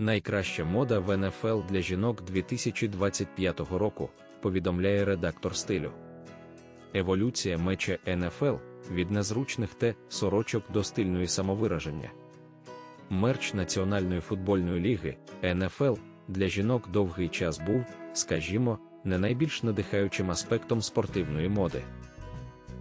Найкраща мода в НФЛ для жінок 2025 року, повідомляє редактор стилю. Еволюція меча НФЛ від незручних те сорочок до стильної самовираження. Мерч Національної футбольної ліги НФЛ для жінок довгий час був, скажімо, не найбільш надихаючим аспектом спортивної моди.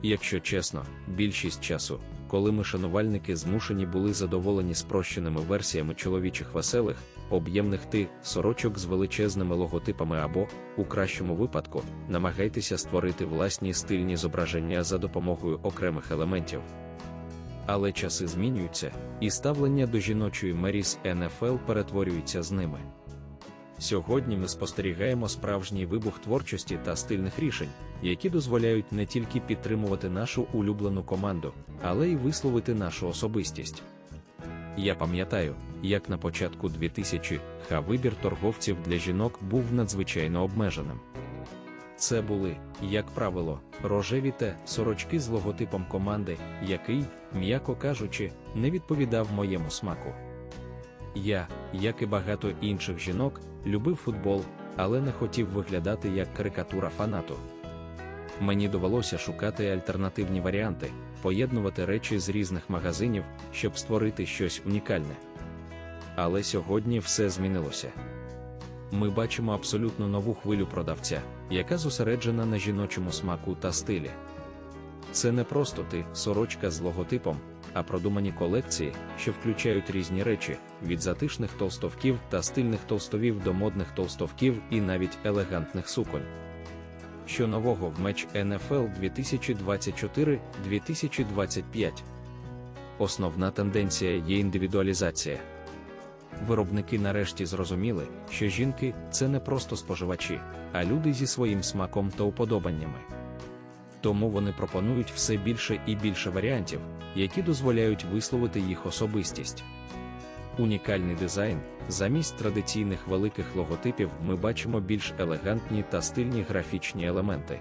Якщо чесно, більшість часу, коли ми шанувальники змушені були задоволені спрощеними версіями чоловічих веселих, об'ємних ти сорочок з величезними логотипами або, у кращому випадку, намагайтеся створити власні стильні зображення за допомогою окремих елементів. Але часи змінюються, і ставлення до жіночої меріс НФЛ перетворюється з ними. Сьогодні ми спостерігаємо справжній вибух творчості та стильних рішень, які дозволяють не тільки підтримувати нашу улюблену команду, але й висловити нашу особистість. Я пам'ятаю, як на початку 2000 ха вибір торговців для жінок був надзвичайно обмеженим. Це були, як правило, рожеві та сорочки з логотипом команди, який, м'яко кажучи, не відповідав моєму смаку. Я, як і багато інших жінок, любив футбол, але не хотів виглядати як карикатура фанату. Мені довелося шукати альтернативні варіанти, поєднувати речі з різних магазинів, щоб створити щось унікальне. Але сьогодні все змінилося. Ми бачимо абсолютно нову хвилю продавця, яка зосереджена на жіночому смаку та стилі. Це не просто ти сорочка з логотипом, а продумані колекції, що включають різні речі, від затишних толстовків та стильних толстовів до модних толстовків і навіть елегантних суконь. Що нового в меч НФЛ 2024-2025? Основна тенденція є індивідуалізація. Виробники нарешті зрозуміли, що жінки це не просто споживачі, а люди зі своїм смаком та уподобаннями. Тому вони пропонують все більше і більше варіантів, які дозволяють висловити їх особистість. Унікальний дизайн, замість традиційних великих логотипів ми бачимо більш елегантні та стильні графічні елементи.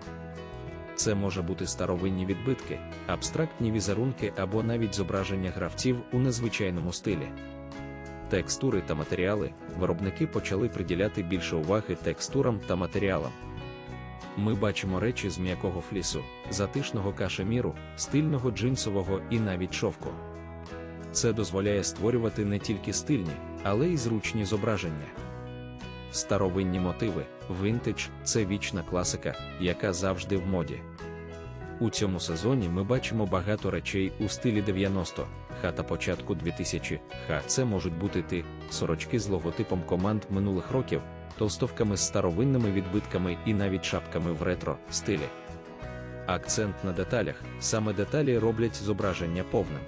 Це може бути старовинні відбитки, абстрактні візерунки або навіть зображення гравців у незвичайному стилі. Текстури та матеріали виробники почали приділяти більше уваги текстурам та матеріалам. Ми бачимо речі з м'якого флісу, затишного кашеміру, стильного джинсового і навіть шовку. Це дозволяє створювати не тільки стильні, але й зручні зображення. Старовинні мотиви, вінтидж це вічна класика, яка завжди в моді. У цьому сезоні ми бачимо багато речей у стилі 90 ха та початку 2000 ха це можуть бути ти, сорочки з логотипом команд минулих років, толстовками з старовинними відбитками і навіть шапками в ретро стилі. Акцент на деталях, саме деталі роблять зображення повним.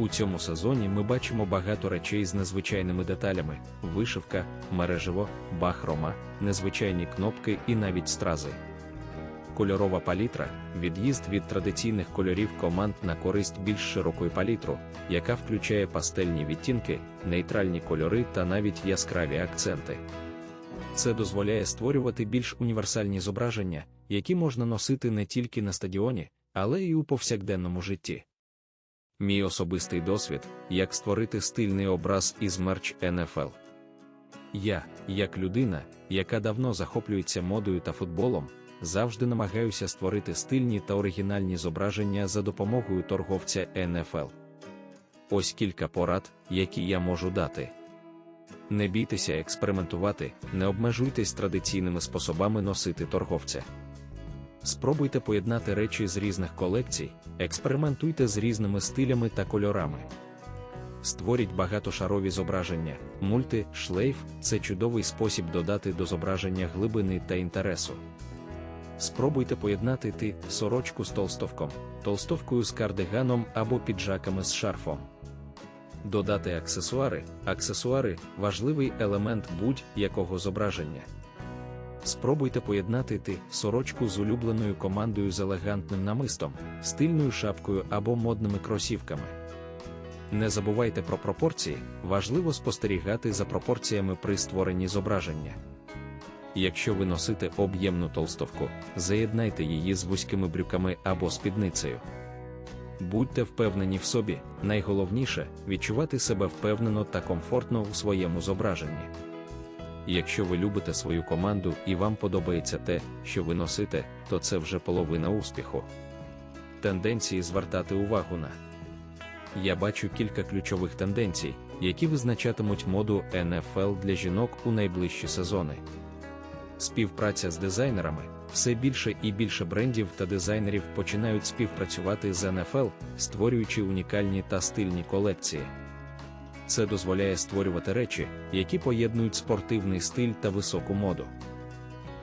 У цьому сезоні ми бачимо багато речей з незвичайними деталями: вишивка, мережево, бахрома, незвичайні кнопки і навіть стрази. Кольорова палітра від'їзд від традиційних кольорів команд на користь більш широкої палітру, яка включає пастельні відтінки, нейтральні кольори та навіть яскраві акценти. Це дозволяє створювати більш універсальні зображення, які можна носити не тільки на стадіоні, але й у повсякденному житті. Мій особистий досвід, як створити стильний образ із мерч НФЛ. Я, як людина, яка давно захоплюється модою та футболом, завжди намагаюся створити стильні та оригінальні зображення за допомогою торговця НФЛ. Ось кілька порад, які я можу дати. Не бійтеся експериментувати, не обмежуйтесь традиційними способами носити торговця. Спробуйте поєднати речі з різних колекцій, експериментуйте з різними стилями та кольорами. Створіть багатошарові зображення, мульти, шлейф це чудовий спосіб додати до зображення глибини та інтересу. Спробуйте поєднати ти сорочку з толстовком, толстовкою з кардиганом або піджаками з шарфом. Додати аксесуари. Аксесуари важливий елемент будь-якого зображення. Спробуйте поєднати ти сорочку з улюбленою командою з елегантним намистом, стильною шапкою або модними кросівками. Не забувайте про пропорції, важливо спостерігати за пропорціями при створенні зображення. Якщо ви носите об'ємну толстовку, заєднайте її з вузькими брюками або спідницею. Будьте впевнені в собі, найголовніше відчувати себе впевнено та комфортно у своєму зображенні. Якщо ви любите свою команду і вам подобається те, що ви носите, то це вже половина успіху. Тенденції звертати увагу на. Я бачу кілька ключових тенденцій, які визначатимуть моду NFL для жінок у найближчі сезони. Співпраця з дизайнерами все більше і більше брендів та дизайнерів починають співпрацювати з NFL, створюючи унікальні та стильні колекції. Це дозволяє створювати речі, які поєднують спортивний стиль та високу моду.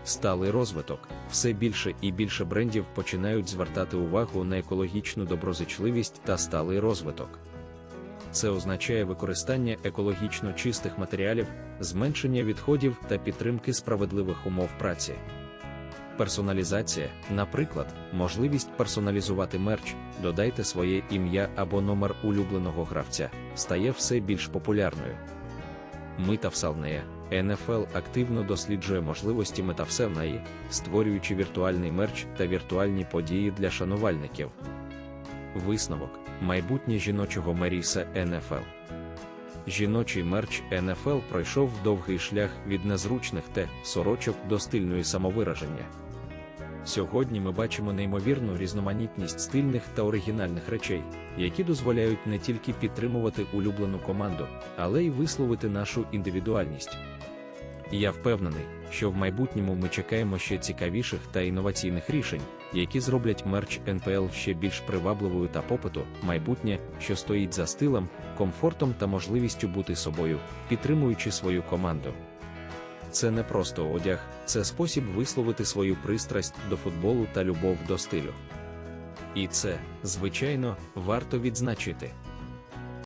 Сталий розвиток все більше і більше брендів починають звертати увагу на екологічну доброзичливість та сталий розвиток. Це означає використання екологічно чистих матеріалів, зменшення відходів та підтримки справедливих умов праці. Персоналізація, наприклад, можливість персоналізувати мерч, додайте своє ім'я або номер улюбленого гравця, стає все більш популярною. Метавсалнея NFL активно досліджує можливості метавсевної, створюючи віртуальний мерч та віртуальні події для шанувальників. Висновок майбутнє жіночого Меріса НФЛ. Жіночий мерч НФЛ пройшов довгий шлях від незручних те сорочок до стильної самовираження. Сьогодні ми бачимо неймовірну різноманітність стильних та оригінальних речей, які дозволяють не тільки підтримувати улюблену команду, але й висловити нашу індивідуальність. Я впевнений, що в майбутньому ми чекаємо ще цікавіших та інноваційних рішень, які зроблять мерч НПЛ ще більш привабливою та попиту, майбутнє, що стоїть за стилем, комфортом та можливістю бути собою, підтримуючи свою команду. Це не просто одяг, це спосіб висловити свою пристрасть до футболу та любов до стилю. І це, звичайно, варто відзначити.